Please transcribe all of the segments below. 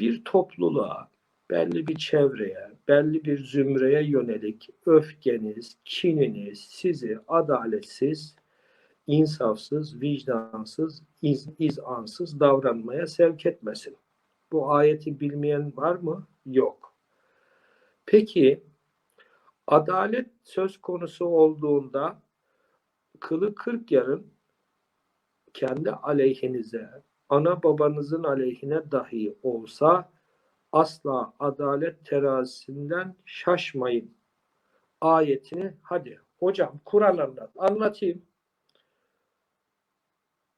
bir topluluğa, belli bir çevreye, belli bir zümreye yönelik öfkeniz, kininiz sizi adaletsiz, insafsız, vicdansız, iz, izansız davranmaya sevk etmesin. Bu ayeti bilmeyen var mı? Yok. Peki adalet söz konusu olduğunda kılı kırk yarın kendi aleyhinize, ana babanızın aleyhine dahi olsa asla adalet terazisinden şaşmayın. Ayetini hadi hocam Kur'an anlat. Anlatayım.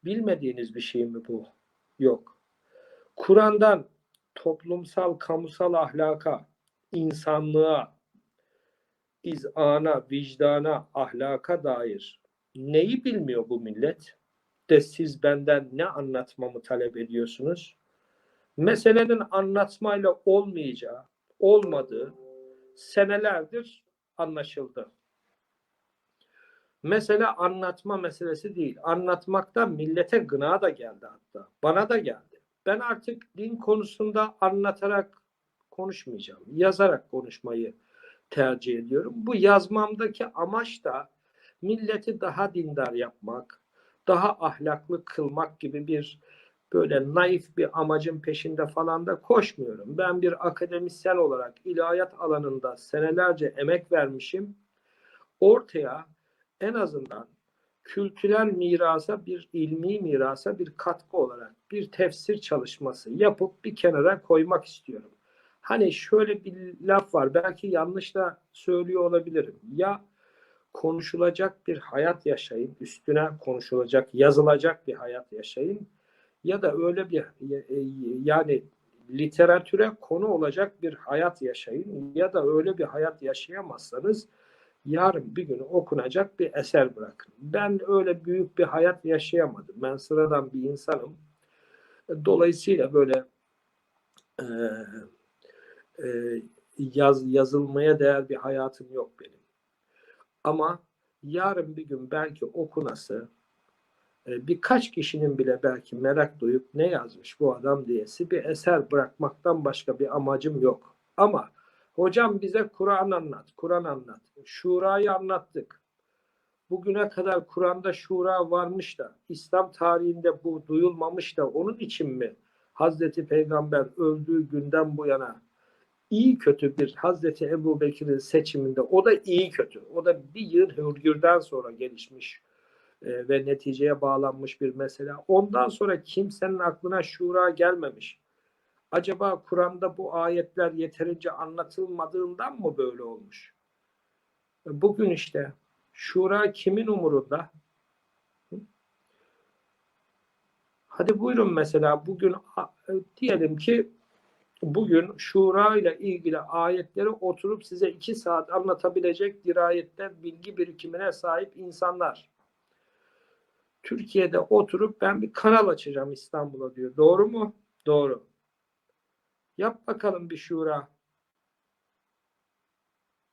Bilmediğiniz bir şey mi bu? Yok. Kur'an'dan toplumsal, kamusal ahlaka, insanlığa, izana, vicdana, ahlaka dair neyi bilmiyor bu millet? De siz benden ne anlatmamı talep ediyorsunuz? Meselenin anlatmayla olmayacağı, olmadığı senelerdir anlaşıldı. Mesele anlatma meselesi değil. Anlatmaktan millete gına da geldi hatta. Bana da geldi. Ben artık din konusunda anlatarak konuşmayacağım. Yazarak konuşmayı tercih ediyorum. Bu yazmamdaki amaç da milleti daha dindar yapmak, daha ahlaklı kılmak gibi bir böyle naif bir amacın peşinde falan da koşmuyorum. Ben bir akademisyen olarak ilahiyat alanında senelerce emek vermişim. Ortaya en azından kültürel mirasa bir ilmi mirasa bir katkı olarak bir tefsir çalışması yapıp bir kenara koymak istiyorum. Hani şöyle bir laf var belki yanlış da söylüyor olabilirim. Ya konuşulacak bir hayat yaşayın, üstüne konuşulacak, yazılacak bir hayat yaşayın ya da öyle bir yani literatüre konu olacak bir hayat yaşayın ya da öyle bir hayat yaşayamazsanız yarın bir gün okunacak bir eser bırakın. Ben öyle büyük bir hayat yaşayamadım. Ben sıradan bir insanım. Dolayısıyla böyle e, e, yaz, yazılmaya değer bir hayatım yok benim. Ama yarın bir gün belki okunası e, birkaç kişinin bile belki merak duyup ne yazmış bu adam diyesi bir eser bırakmaktan başka bir amacım yok. Ama hocam bize Kur'an anlat, Kur'an anlat. Şura'yı anlattık. Bugüne kadar Kur'an'da şura varmış da İslam tarihinde bu duyulmamış da onun için mi Hazreti Peygamber öldüğü günden bu yana iyi kötü bir Hazreti Ebu Bekir'in seçiminde o da iyi kötü. O da bir yıl hürgürden sonra gelişmiş e, ve neticeye bağlanmış bir mesele. Ondan sonra kimsenin aklına şura gelmemiş. Acaba Kur'an'da bu ayetler yeterince anlatılmadığından mı böyle olmuş? E, bugün işte şura kimin umurunda? Hadi buyurun mesela bugün e, diyelim ki bugün şura ile ilgili ayetleri oturup size iki saat anlatabilecek dirayetten bilgi birikimine sahip insanlar. Türkiye'de oturup ben bir kanal açacağım İstanbul'a diyor. Doğru mu? Doğru. Yap bakalım bir şura.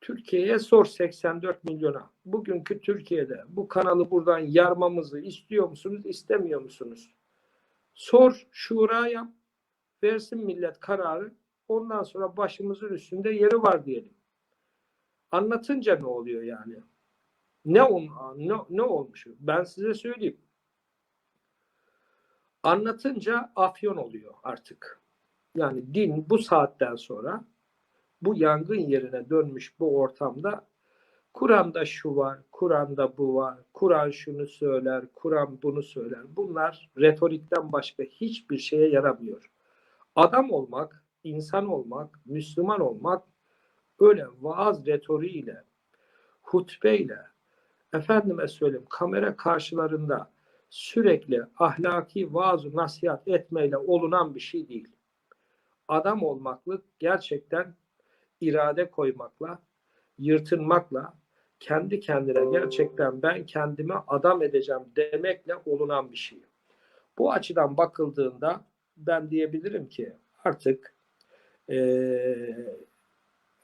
Türkiye'ye sor 84 milyona. Bugünkü Türkiye'de bu kanalı buradan yarmamızı istiyor musunuz, istemiyor musunuz? Sor, şura yap versin millet kararı. Ondan sonra başımızın üstünde yeri var diyelim. Anlatınca ne oluyor yani? Ne, on, ne, ne olmuş? Ben size söyleyeyim. Anlatınca afyon oluyor artık. Yani din bu saatten sonra bu yangın yerine dönmüş bu ortamda Kur'an'da şu var, Kur'an'da bu var, Kur'an şunu söyler, Kur'an bunu söyler. Bunlar retorikten başka hiçbir şeye yaramıyor. Adam olmak, insan olmak, Müslüman olmak öyle vaaz retoriğiyle, hutbeyle, efendime söyleyeyim kamera karşılarında sürekli ahlaki vaaz nasihat etmeyle olunan bir şey değil. Adam olmaklık gerçekten irade koymakla, yırtınmakla, kendi kendine gerçekten ben kendimi adam edeceğim demekle olunan bir şey. Bu açıdan bakıldığında ben diyebilirim ki artık e,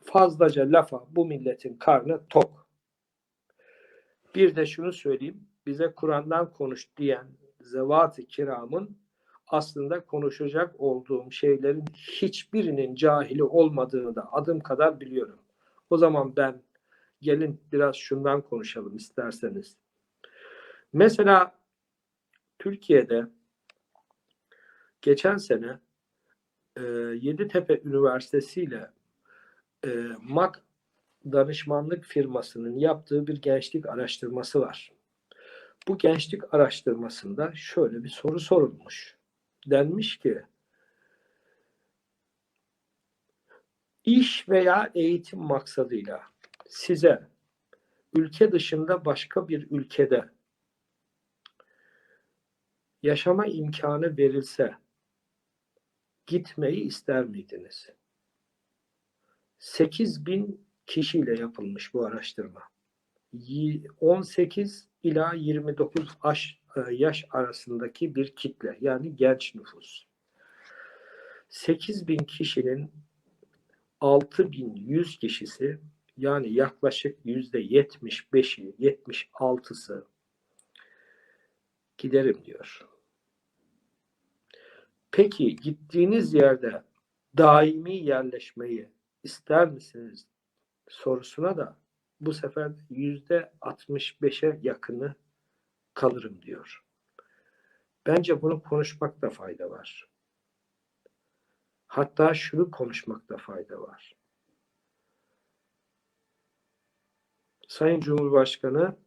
fazlaca lafa bu milletin karnı tok. Bir de şunu söyleyeyim. Bize Kur'an'dan konuş diyen zevat-ı kiramın aslında konuşacak olduğum şeylerin hiçbirinin cahili olmadığını da adım kadar biliyorum. O zaman ben gelin biraz şundan konuşalım isterseniz. Mesela Türkiye'de geçen sene e, Yeditepe Üniversitesi ile e, MAK danışmanlık firmasının yaptığı bir gençlik araştırması var. Bu gençlik araştırmasında şöyle bir soru sorulmuş. Denmiş ki iş veya eğitim maksadıyla size ülke dışında başka bir ülkede yaşama imkanı verilse gitmeyi ister miydiniz? 8 bin kişiyle yapılmış bu araştırma. 18 ila 29 yaş, yaş arasındaki bir kitle yani genç nüfus. 8 bin kişinin 6100 kişisi yani yaklaşık yüzde 75'i 76'sı giderim diyor. Peki gittiğiniz yerde daimi yerleşmeyi ister misiniz sorusuna da bu sefer yüzde 65'e yakını kalırım diyor. Bence bunu konuşmakta fayda var. Hatta şunu konuşmakta fayda var. Sayın Cumhurbaşkanı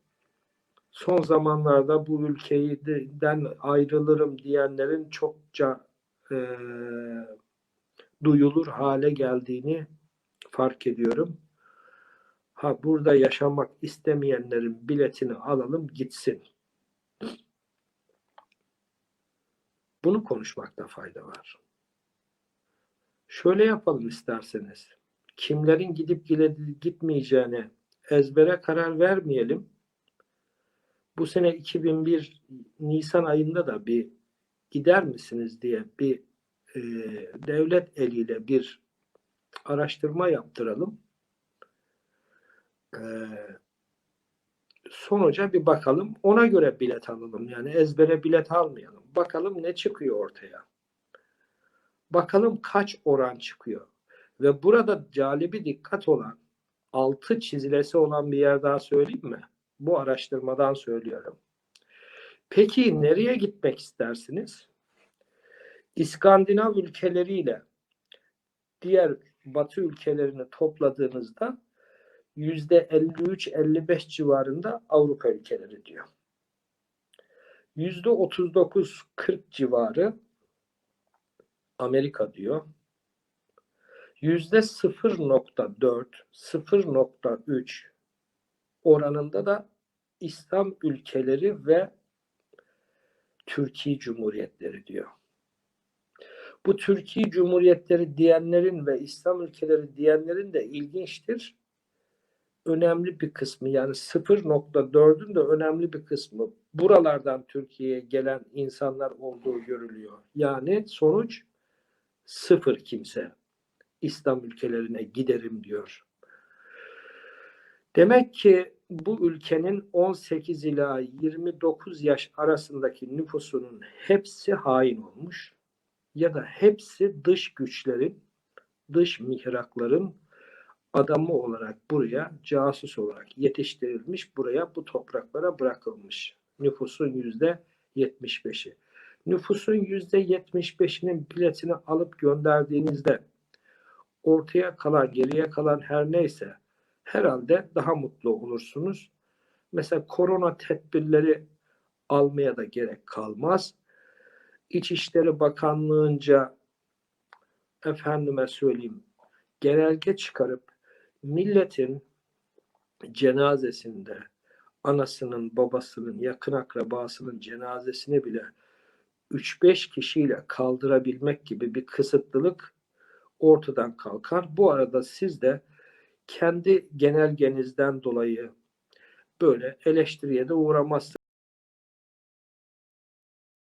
son zamanlarda bu ülkeden ayrılırım diyenlerin çokça e, duyulur hale geldiğini fark ediyorum. Ha burada yaşamak istemeyenlerin biletini alalım gitsin. Bunu konuşmakta fayda var. Şöyle yapalım isterseniz. Kimlerin gidip gitmeyeceğine ezbere karar vermeyelim. Bu sene 2001 Nisan ayında da bir gider misiniz diye bir e, devlet eliyle bir araştırma yaptıralım. E, sonuca bir bakalım. Ona göre bilet alalım. Yani ezbere bilet almayalım. Bakalım ne çıkıyor ortaya. Bakalım kaç oran çıkıyor. Ve burada calibi dikkat olan altı çizilesi olan bir yer daha söyleyeyim mi? Bu araştırmadan söylüyorum. Peki nereye gitmek istersiniz? İskandinav ülkeleriyle diğer Batı ülkelerini topladığınızda yüzde 53-55 civarında Avrupa ülkeleri diyor. Yüzde 39-40 civarı Amerika diyor. Yüzde 0.4, 0.3 oranında da İslam ülkeleri ve Türkiye Cumhuriyetleri diyor. Bu Türkiye Cumhuriyetleri diyenlerin ve İslam ülkeleri diyenlerin de ilginçtir. Önemli bir kısmı yani 0.4'ün de önemli bir kısmı buralardan Türkiye'ye gelen insanlar olduğu görülüyor. Yani sonuç sıfır kimse İslam ülkelerine giderim diyor. Demek ki bu ülkenin 18 ila 29 yaş arasındaki nüfusunun hepsi hain olmuş ya da hepsi dış güçlerin, dış mihrakların adamı olarak buraya casus olarak yetiştirilmiş, buraya bu topraklara bırakılmış. Nüfusun yüzde 75'i. Nüfusun yüzde 75'inin biletini alıp gönderdiğinizde ortaya kalan, geriye kalan her neyse herhalde daha mutlu olursunuz. Mesela korona tedbirleri almaya da gerek kalmaz. İçişleri Bakanlığı'nca efendime söyleyeyim genelge çıkarıp milletin cenazesinde anasının, babasının, yakın akrabasının cenazesini bile 3-5 kişiyle kaldırabilmek gibi bir kısıtlılık ortadan kalkar. Bu arada siz de kendi genelgenizden dolayı böyle eleştiriye de uğramazsınız.